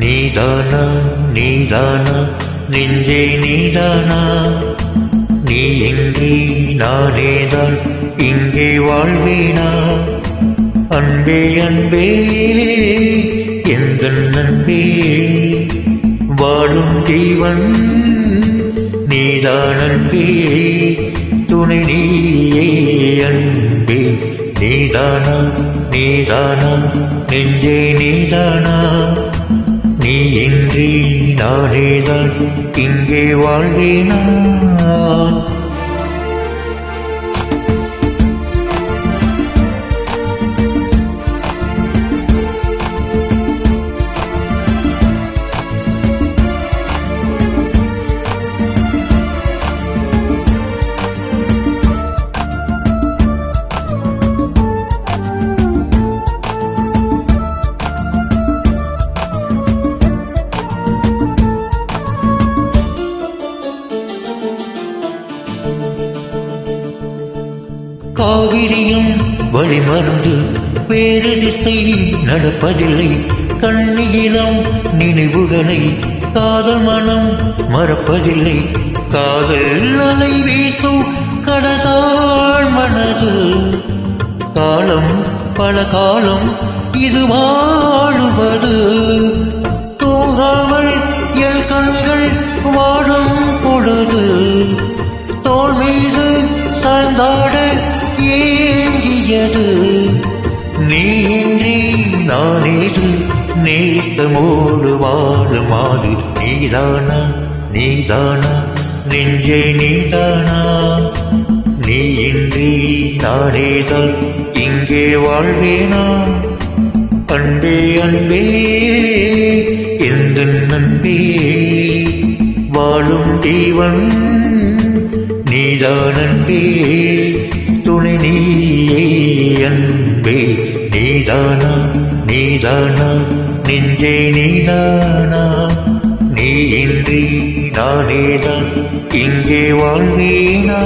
నీదాన నీదాన நெஞ்சே நீதானா? நீ இன்றி நானேதான் இங்கே வாழ்வேனா? அன்பே அன்பே எந்த நன்பே வாழும் தெய்வன் நீதான் அன்பே. துணை நீயே அன்பே. நீதானா? நீதானா? நெஞ்சே நீதானா? நீ இன்றி நானேதான் இங்கே வாழ்வேனா? காவிரியும் வழிமருந்து வேறு திசை நடப்பதில்லை. கண்ணியிலும் நினைவுகளை காதல் மனம் மறப்பதில்லை. காதல் அலை வீசும் கடல்தாள் மனது. காலம் பல காலம் இது வாழுவது. தூங்காமல் எல் கண்கள் வாடும் பொழுது. தோல் மீது சாய்ந்தாட நீயது நீன்றி நானேது நேசமோடு வாழுமாறு நீதானா நீதானா? நெஞ்சே நீதானா? நீ இன்றி நானேதான் இங்கே வாழ்வேனா? அன்பே அன்பே எந்த நன்பே வாழும் தீவன் நீதான் அன்பே நீயே அன்பே நீதானா நீதானா நெஞ்சே நீதானா நீ இன்றி நானேதான் இங்கே வாழ்வேனா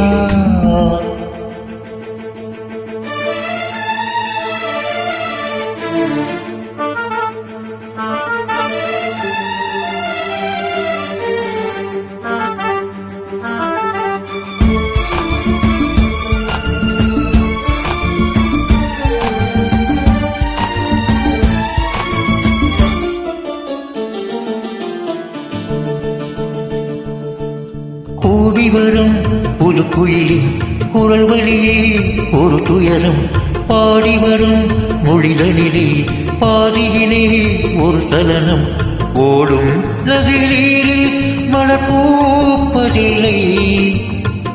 கூடி வரும் புது குயிலின் குரல் வழியே ஒரு துயரம் பாடி வரும் மொழிதனிலே பாதியிலே ஒரு தலனம். ஓடும் நதிலீரில் மனப்பூப்பதில்லை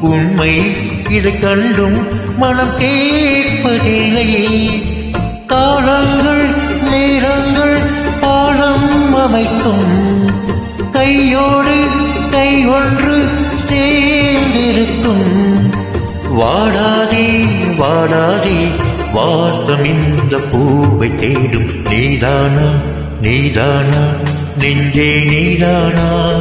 உண்மை இதை கண்டும் மனம் கேட்பதில்லை. காலங்கள் நேரங்கள் பாடம் அமைக்கும் வாடாதே வாடாதே. வாசம் இந்த பூவை தேடும் நீதானா நீதானா? நெஞ்சே நீதானா?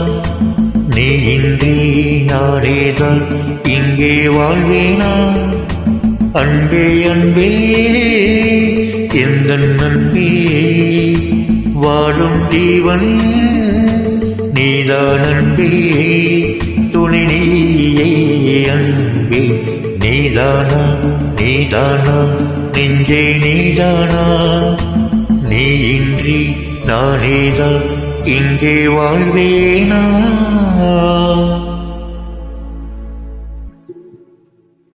நீ இன்றி நாடேதால் இங்கே வாழ்வேனா? அன்பே அன்பே எந்த நன்பே வாழும் ஜீவன் நீதான் அன்பே. துணை நீயே அன்பே. நீதானா நீதானா? நெஞ்சே நீதானா? நீ இன்றி நானேதான் இங்கே வாழ்வேனா?